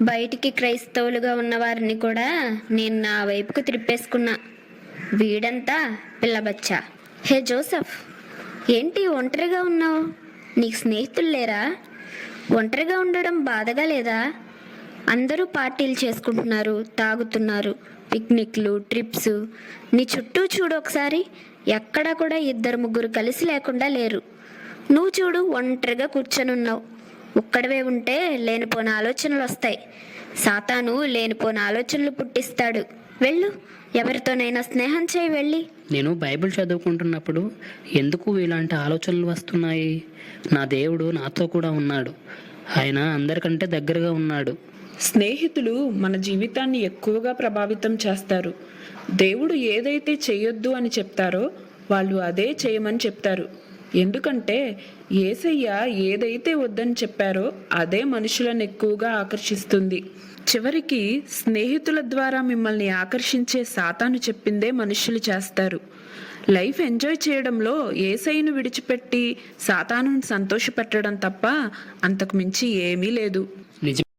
బయటికి క్రైస్తవులుగా ఉన్నవారిని కూడా నేను నా వైపుకు త్రిప్పేసుకున్నా వీడంతా పిల్లబచ్చా హే జోసఫ్ ఏంటి ఒంటరిగా ఉన్నావు? నీకు స్నేహితులు లేరా? ఒంటరిగా ఉండడం బాధగా లేదా? అందరూ పార్టీలు చేసుకుంటున్నారు తాగుతున్నారు పిక్నిక్లు ట్రిప్స్. నీ చుట్టూ చూడు ఒకసారి. ఎక్కడా కూడా ఇద్దరు ముగ్గురు కలిసి లేకుండా లేరు. నువ్వు చూడు ఒంటరిగా కూర్చొని ఉన్నావు ఒక్కడవే ఉంటే లేనిపోని ఆలోచనలు వస్తాయి. సాతాను లేనిపోని ఆలోచనలు పుట్టిస్తాడు. వెళ్ళు ఎవరితోనైనా స్నేహం చేయి వెళ్ళి. నేను బైబిల్ చదువుకుంటున్నప్పుడు ఎందుకు ఇలాంటి ఆలోచనలు వస్తున్నాయి? నా దేవుడు నాతో కూడా ఉన్నాడు. ఆయన అందరికంటే దగ్గరగా ఉన్నాడు. స్నేహితులు మన జీవితాన్ని ఎక్కువగా ప్రభావితం చేస్తారు. దేవుడు ఏదైతే చేయొద్దు అని చెప్తారో వాళ్ళు అదే చేయమని చెప్తారు. ఎందుకంటే ఏసయ్య ఏదైతే వద్దని చెప్పారో అదే మనుషులను ఎక్కువగా ఆకర్షిస్తుంది. చివరికి స్నేహితుల ద్వారా మిమ్మల్ని ఆకర్షించే సాతాను చెప్పిందే మనుషులు చేస్తారు. లైఫ్ ఎంజాయ్ చేయడంలో ఏసైను విడిచిపెట్టి సాతాను సంతోషపెట్టడం తప్ప అంతకు మించి ఏమీ లేదు. నిజం